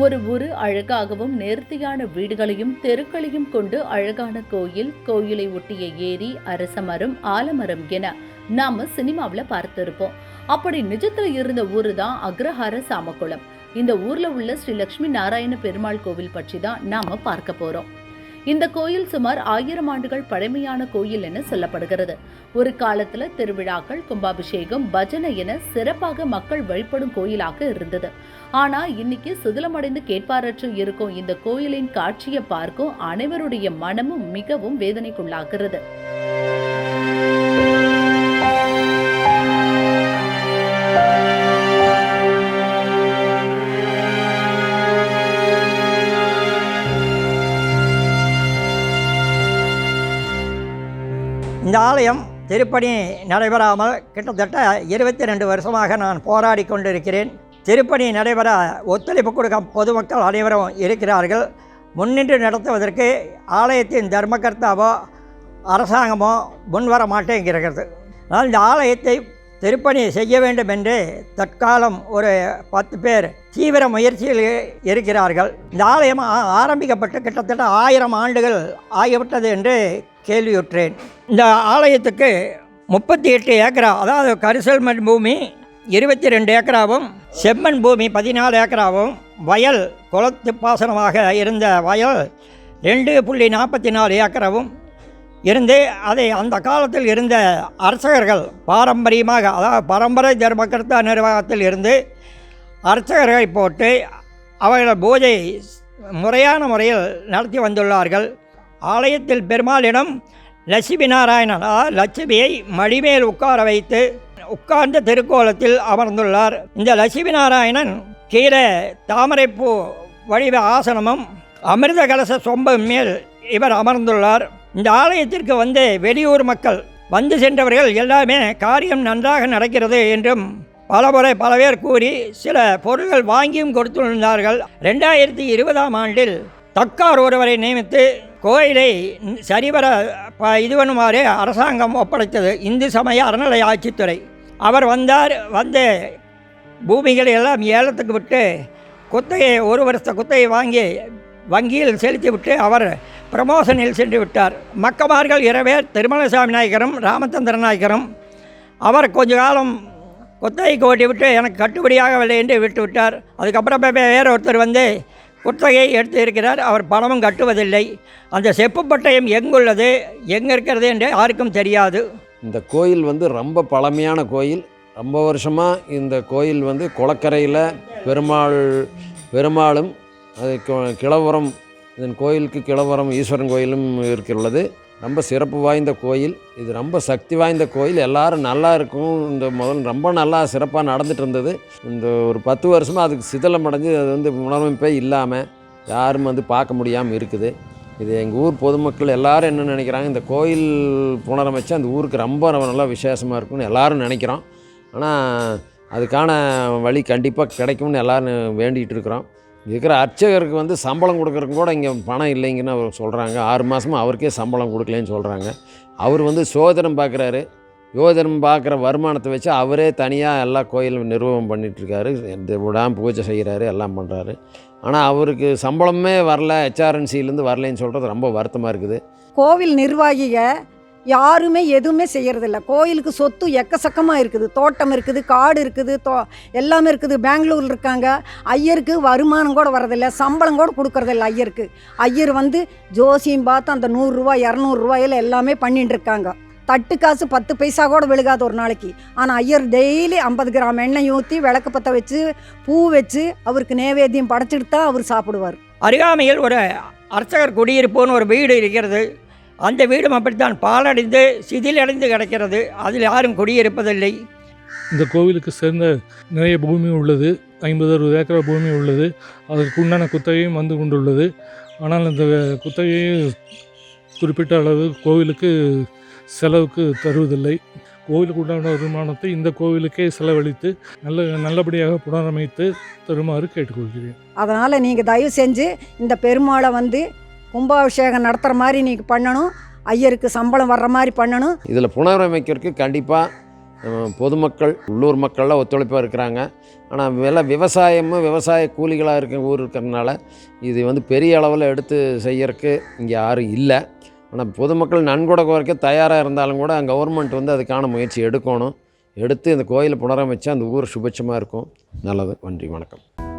ஒரு ஊரு அழகாகவும் நேர்த்தியான வீடுகளையும் தெருக்களையும் கொண்டு அழகான கோயில் கோயிலை ஒட்டிய ஏரி அரசமரம் ஆலமரம் என நாம சினிமாவில் பார்த்திருப்போம். அப்படி நிஜத்துல இருந்த ஊரு தான் அக்ரஹார சாமக்குளம். இந்த ஊர்ல உள்ள ஸ்ரீ லட்சுமி நாராயண பெருமாள் கோவில் பற்றி தான் நாம பார்க்க போறோம். இந்த கோயில் சுமார் ஆயிரம் ஆண்டுகள் பழமையான கோயில் என சொல்லப்படுகிறது. ஒரு காலத்துல திருவிழாக்கள் கும்பாபிஷேகம் பஜனை என சிறப்பாக மக்கள் வழிபடும் கோயிலாக இருந்தது. ஆனா இன்னைக்கு சிதிலமடைந்து கேட்பாரற்று இருக்கும் இந்த கோயிலின் காட்சியை பார்க்கும் அனைவருடைய மனமும் மிகவும் வேதனைக்குள்ளாகிறது. இந்த ஆலயம் திருப்பணி நடைபெறாமல் கிட்டத்தட்ட இருபத்தி ரெண்டு வருஷமாக நான் போராடி கொண்டிருக்கிறேன். திருப்பணி நடைபெற ஒத்துழைப்பு கொடுக்க பொதுமக்கள் அனைவரும் இருக்கிறார்கள். முன்னின்று நடத்துவதற்கு ஆலயத்தின் தர்மகர்த்தாவோ அரசாங்கமோ முன்வர மாட்டேங்கிறது. ஆனால் இந்த ஆலயத்தை திருப்பணி செய்ய வேண்டும் என்று தற்காலம் ஒரு பத்து பேர் தீவிர முயற்சியில் இருக்கிறார்கள். இந்த ஆலயம் ஆ- ஆரம்பிக்கப்பட்டு கிட்டத்தட்ட ஆயிரம் ஆண்டுகள் ஆகிவிட்டது என்று கேள்வியுற்றேன். இந்த ஆலயத்துக்கு முப்பத்தி எட்டு ஏக்கரா அதாவது கரிசல் மண் பூமி இருபத்தி ரெண்டு ஏக்கராவும் செம்மண் பூமி பதினாலு ஏக்கராவும் வயல் குளத்து பாசனமாக இருந்த வயல் ரெண்டு புள்ளி நாற்பத்தி நாலு ஏக்கராவும் இருந்து அதை அந்த காலத்தில் இருந்த அர்ச்சகர்கள் பாரம்பரியமாக அதாவது பரம்பரை தர்மகர்த்தா நிர்வாகத்தில் இருந்து அர்ச்சகர்களை போட்டு அவர்கள் பூஜை முறையான முறையில் நடத்தி வந்துள்ளார்கள். ஆலயத்தில் பெருமாளிடம் லட்சுமி நாராயணனா லட்சுமியை மடிமேல் உட்கார வைத்து உட்கார்ந்த திருக்கோலத்தில் அமர்ந்துள்ளார். இந்த லட்சுமி நாராயணன் கீழே தாமரைப்பூ வடிவ ஆசனமும் அமிர்த கலச சொம்பம் மேல் இவர் அமர்ந்துள்ளார். இந்த ஆலயத்திற்கு வந்து வெளியூர் மக்கள் வந்து சென்றவர்கள் எல்லாமே காரியம் நன்றாக நடக்கிறது என்றும் பலமுறை பல பேர் கூறி சில பொருள்கள் வாங்கியும் கொடுத்துள்ளார்கள் ரெண்டாயிரத்தி இருபதாம் ஆண்டில் தக்கார் ஒருவரை நியமித்து கோயிலை சரிவர ப- இது பண்ணுமாறு அரசாங்கம் ஒப்படைத்தது. இந்து சமய அறநிலை ஆட்சித்துறை அவர் வந்தார் வந்து பூமிகளை எல்லாம் ஏலத்துக்கு விட்டு குத்தையை ஒரு வருஷ குத்தையை வாங்கி வங்கியில் செலுத்தி விட்டு அவர் பிரமோஷனில் சென்று விட்டார். மக்கமார்கள் இரவே திருமலசாமி நாயக்கரும் ராமச்சந்திர நாயக்கரும் அவர் கொஞ்ச காலம் குத்தகைக்கு ஓட்டி விட்டு எனக்கு கட்டுப்படியாகவில்லை என்று விட்டு விட்டார் அதுக்கப்புறம் வேறு ஒருத்தர் வந்து குத்தகையை எடுத்து இருக்கிறார் அவர் பணமும் கட்டுவதில்லை. அந்த செப்பு பட்டயம் எங்குள்ளது? எங்கே இருக்கிறது என்று யாருக்கும் தெரியாது. இந்த கோயில் வந்து ரொம்ப பழமையான கோயில். ரொம்ப வருஷமாக இந்த கோயில் வந்து குளக்கரையில் பெருமாள் பெருமாளும் அது கிழவரம் இதன் கோயிலுக்கு கிழவரம் ஈஸ்வரன் கோயிலும் இருக்கிறது. ரொம்ப சிறப்பு வாய்ந்த கோயில். இது ரொம்ப சக்தி வாய்ந்த கோயில். எல்லாரும் நல்லா இருக்கும். இந்த முதல் ரொம்ப நல்லா சிறப்பாக நடந்துட்டு இருந்தது. இந்த ஒரு பத்து வருஷமாக அதுக்கு சிதலம் அடைஞ்சு அது வந்து உணர்வமைப்பே இல்லாமல் யாரும் வந்து பார்க்க முடியாமல் இருக்குது. இது எங்கள் ஊர் பொதுமக்கள் எல்லாரும் என்ன நினைக்கிறாங்க இந்த கோயில் புனரமைச்சு அந்த ஊருக்கு ரொம்ப ரொம்ப நல்லா விசேஷமாக இருக்கும்னு எல்லாரும் நினைக்கிறோம். ஆனால் அதுக்கான வழி கண்டிப்பாக கிடைக்கும்னு எல்லோரும் வேண்டிகிட்டு இருக்கிறோம். இருக்கிற அர்ச்சகருக்கு வந்து சம்பளம் கொடுக்குறதுக்கு கூட இங்கே பணம் இல்லைங்கன்னு அவர் சொல்கிறாங்க ஆறு மாதமாக அவருக்கே சம்பளம் கொடுக்கலன்னு சொல்கிறாங்க அவர் வந்து சோதனம் பார்க்குறாரு யோதனம் பார்க்குற வருமானத்தை வச்சு அவரே தனியாக எல்லா கோயிலும் நிர்வாகம் பண்ணிகிட்ருக்காரு இந்த விடாமல் பூஜை செய்கிறாரு எல்லாம் பண்ணுறாரு ஆனால் அவருக்கு சம்பளமே வரல ஹெச்ஆர்என்சிலேருந்து வரலைன்னு சொல்கிறது ரொம்ப வருத்தமாக இருக்குது. கோவில் நிர்வாகிக யாருமே எதுவுமே செய்கிறதில்ல கோயிலுக்கு சொத்து எக்கச்சக்கமாக இருக்குது. தோட்டம் இருக்குது காடு இருக்குது தோ எல்லாமே இருக்குது. பெங்களூர் இருக்காங்க. ஐயருக்கு வருமானம் கூட வரதில்ல சம்பளம் கூட கொடுக்கறதில்ல ஐயருக்கு. ஐயர் வந்து ஜோசியம் பார்த்து அந்த நூறுரூவா இரநூறுவாயில் எல்லாமே பண்ணிட்டு இருக்காங்க. தட்டு காசு பத்து பைசா கூட விழுகாது ஒரு நாளைக்கு. ஆனால் ஐயர் டெய்லி ஐம்பது கிராம் எண்ணெய் ஊற்றி விளக்கு பற்ற வச்சு பூ வச்சு அவருக்கு நேவேத்தியம் படைச்சிட்டு தான் அவர் சாப்பிடுவார். அருகாமையில் ஒரு அர்ச்சகர் குடியிருப்புன்னு ஒரு வீடு இருக்கிறது. அந்த வீடும் அப்படித்தான். பாலடைந்து சிதிலடைந்து கிடக்கிறது. அதில் யாரும் குடியிருப்பதில்லை. இந்த கோவிலுக்கு சேர்ந்த நிறைய பூமி உள்ளது. ஐம்பது அறுபது ஏக்கர் பூமி உள்ளது. அதற்கு உண்டான குத்தகையும் வந்து கொண்டுள்ளது. ஆனால் அந்த குத்தகையை குறிப்பிட்ட அளவு கோவிலுக்கு செலவுக்கு தருவதில்லை. கோவிலுக்கு உண்டான வருமானத்தை இந்த கோவிலுக்கே செலவழித்து நல்ல நல்லபடியாக புனரமைத்து தருமாறு கேட்டுக்கொள்கிறேன். அதனால் நீங்கள் தயவு செஞ்சு இந்த பெருமாளை வந்து கும்பாபிஷேகம் நடத்துகிற மாதிரி நீங்கள் பண்ணணும். ஐயருக்கு சம்பளம் வர்ற மாதிரி பண்ணணும். இதில் புனரமைக்கிறதுக்கு கண்டிப்பாக பொதுமக்கள் உள்ளூர் மக்கள்லாம் ஒத்துழைப்பாக இருக்கிறாங்க. ஆனால் வில விவசாயமும் விவசாய கூலிகளாக இருக்க ஊர் இருக்கிறதுனால இது வந்து பெரிய அளவில் எடுத்து செய்யறதுக்கு இங்கே யாரும் இல்லை. ஆனால் பொதுமக்கள் நன்கொடை குறைக்க தயாராக இருந்தாலும் கூட கவர்மெண்ட் வந்து அதுக்கான முயற்சி எடுக்கணும். எடுத்து இந்த கோயிலை புனரமைச்சா அந்த ஊர் சுபட்சமாக இருக்கும். நல்லது. நன்றி. வணக்கம்.